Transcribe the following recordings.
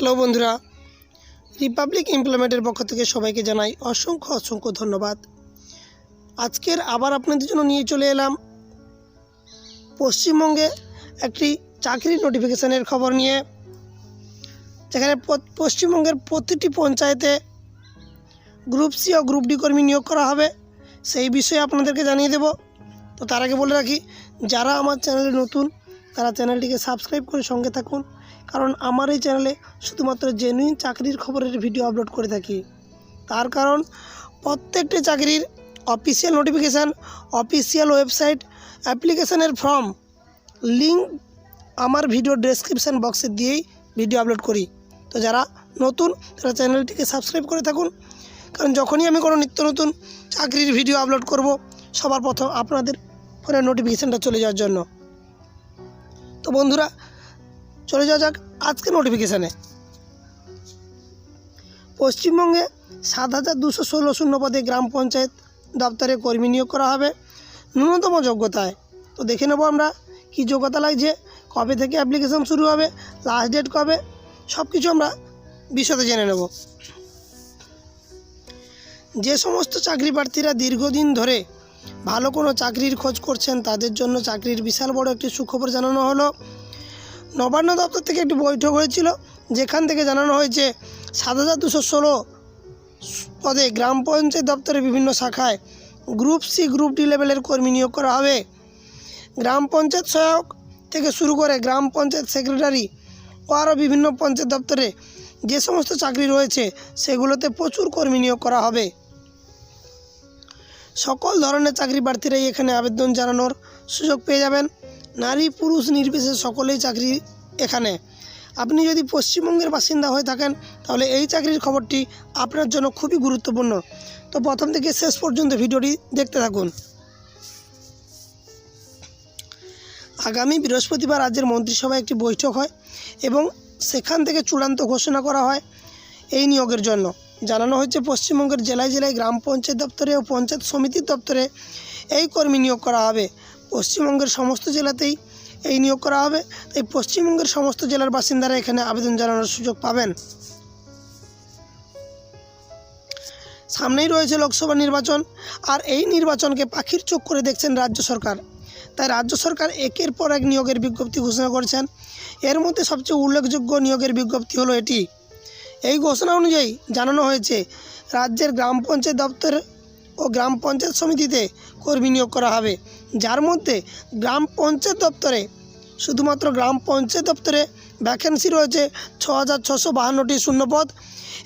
Hello বন্ধুরা Republic এমপ্লয়মেন্টের পক্ষ থেকে সবাইকে জানাই অসংখ্য অসংখ্য ধন্যবাদ। আজকের আবার আপনাদের জন্য নিয়ে চলে এলাম পশ্চিমবঙ্গে একটি চাকরির নোটিফিকেশানের খবর নিয়ে। যেখানে পশ্চিমবঙ্গের প্রতিটি পঞ্চায়েতে গ্রুপ সি ও গ্রুপ ডি কর্মী নিয়োগ করা হবে, সেই বিষয়ে আপনাদেরকে জানিয়ে দেব। তো তার আগে বলে রাখি, যারা আমার চ্যানেলে নতুন, তারা চ্যানেলটিকে সাবস্ক্রাইব করে সঙ্গে থাকুন। কারণ আমার এই চ্যানেলে শুধুমাত্র জেনুইন চাকরির খবরের ভিডিও আপলোড করে থাকি। তার কারণ, প্রত্যেকটি চাকরির অফিসিয়াল নোটিফিকেশান অফিসিয়াল ওয়েবসাইট অ্যাপ্লিকেশানের ফর্ম লিঙ্ক আমার ভিডিও ডেসক্রিপশান বক্সে দিয়েই ভিডিও আপলোড করি। তো যারা নতুন, তারা চ্যানেলটিকে সাবস্ক্রাইব করে থাকুন। কারণ যখনই আমি কোনো নিত্য নতুন চাকরির ভিডিও আপলোড করব, সবার প্রথম আপনাদের ফোনের নোটিফিকেশানটা চলে যাওয়ার জন্য। তো বন্ধুরা চলে যাওয়া যাক আজকে নোটিফিকেশানে পশ্চিমবঙ্গে সাত হাজার দুশো ষোলো শূন্য পদে গ্রাম পঞ্চায়েত দপ্তরে কর্মী নিয়োগ করা হবে ন্যূনতম যোগ্যতায়। তো দেখে নেব আমরা কী যোগ্যতা লাগছে, কবে থেকে অ্যাপ্লিকেশন শুরু হবে লাস্ট ডেট কবে সব কিছু আমরা বিশদে জেনে নেব। যে সমস্ত চাকরি প্রার্থীরা দীর্ঘদিন ধরে ভালো কোনো চাকরির খোঁজ করছেন, তাদের জন্য চাকরির বিশাল বড় একটি সুখবর জানানো হলো। নবান্ন দপ্তর থেকে একটি বৈঠক হয়েছিল, যেখান থেকে জানানো হয়েছে সাত হাজার দুশো ষোলো পদে গ্রাম পঞ্চায়েত দপ্তরের বিভিন্ন শাখায় গ্রুপ সি, গ্রুপ ডি লেভেলের কর্মী নিয়োগ করা হবে। গ্রাম পঞ্চায়েত সহায়ক থেকে শুরু করে গ্রাম পঞ্চায়েত সেক্রেটারি ও আরও বিভিন্ন পঞ্চায়েত দপ্তরে যে সমস্ত চাকরি রয়েছে, সেগুলোতে প্রচুর কর্মী নিয়োগ করা হবে। সকল ধরনের চাকরি প্রার্থীরাই এখানে আবেদন জানানোর সুযোগ পেয়ে যাবেন। নারী, পুরুষ, নির্বিশেষে সকলেই চাকরি এখানে। আপনি যদি পশ্চিমবঙ্গের বাসিন্দা হয়ে থাকেন, তাহলে এই চাকরির খবরটি আপনার জন্য খুবই গুরুত্বপূর্ণ। তো প্রথম থেকে শেষ পর্যন্ত ভিডিওটি দেখতে থাকুন। আগামী বৃহস্পতিবার রাজ্যের মন্ত্রিসভায় একটি বৈঠক হয় এবং সেখান থেকে চূড়ান্ত ঘোষণা করা হয় এই নিয়োগের জন্য। জানানো হয়েছে, পশ্চিমবঙ্গের জেলায় জেলায় গ্রাম পঞ্চায়েত দপ্তরে ও পঞ্চায়েত সমিতির দপ্তরে এই কর্মী নিয়োগ করা হবে। পশ্চিমবঙ্গের সমস্ত জেলাতেই এই নিয়োগ করা হবে। তাই পশ্চিমবঙ্গের সমস্ত জেলার বাসিন্দারা এখানে আবেদন জানানোর সুযোগ পাবেন। সামনেই রয়েছে লোকসভা নির্বাচন। আর এই নির্বাচনকে পাখির চোখ করে দেখছেন রাজ্য সরকার। তাই রাজ্য সরকার একের পর এক নিয়োগের বিজ্ঞপ্তি ঘোষণা করেছেন। এর মধ্যে সবচেয়ে উল্লেখযোগ্য নিয়োগের বিজ্ঞপ্তি হলো এটি। এই ঘোষণা অনুযায়ী জানানো হয়েছে, রাজ্যের গ্রাম পঞ্চায়েত দপ্তর ও গ্রাম পঞ্চায়েত সমিতিতে কর্মী নিয়োগ করা হবে। যার মধ্যে গ্রাম পঞ্চায়েত দপ্তরে শুধুমাত্র গ্রাম পঞ্চায়েত দপ্তরে ভ্যাকেন্সি রয়েছে ছ হাজার ছশো বাহান্নটি শূন্যপদ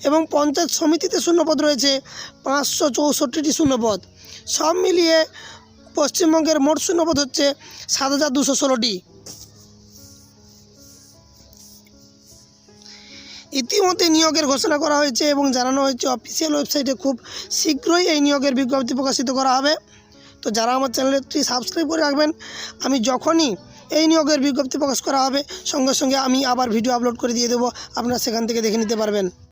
এবং পঞ্চায়েত সমিতিতে শূন্যপদ রয়েছে পাঁচশো চৌষট্টিটি শূন্যপদ। সব মিলিয়ে পশ্চিমবঙ্গের মোট শূন্যপদ হচ্ছে সাত হাজার দুশো ষোলোটি। ইতিমধ্যে নিয়োগের ঘোষণা করা হয়েছে এবং জানানো হয়েছে অফিসিয়াল ওয়েবসাইটে খুব শীঘ্রই এই নিয়োগের বিজ্ঞপ্তি প্রকাশিত করা হবে। তো যারা আমার চ্যানেলটি সাবস্ক্রাইব করে রাখবেন, আমি যখনই এই নিয়োগের বিজ্ঞপ্তি প্রকাশ করা হবে, সঙ্গে সঙ্গে আমি আবার ভিডিও আপলোড করে দিয়ে দেবো। আপনারা সেখান থেকে দেখে নিতে পারবেন।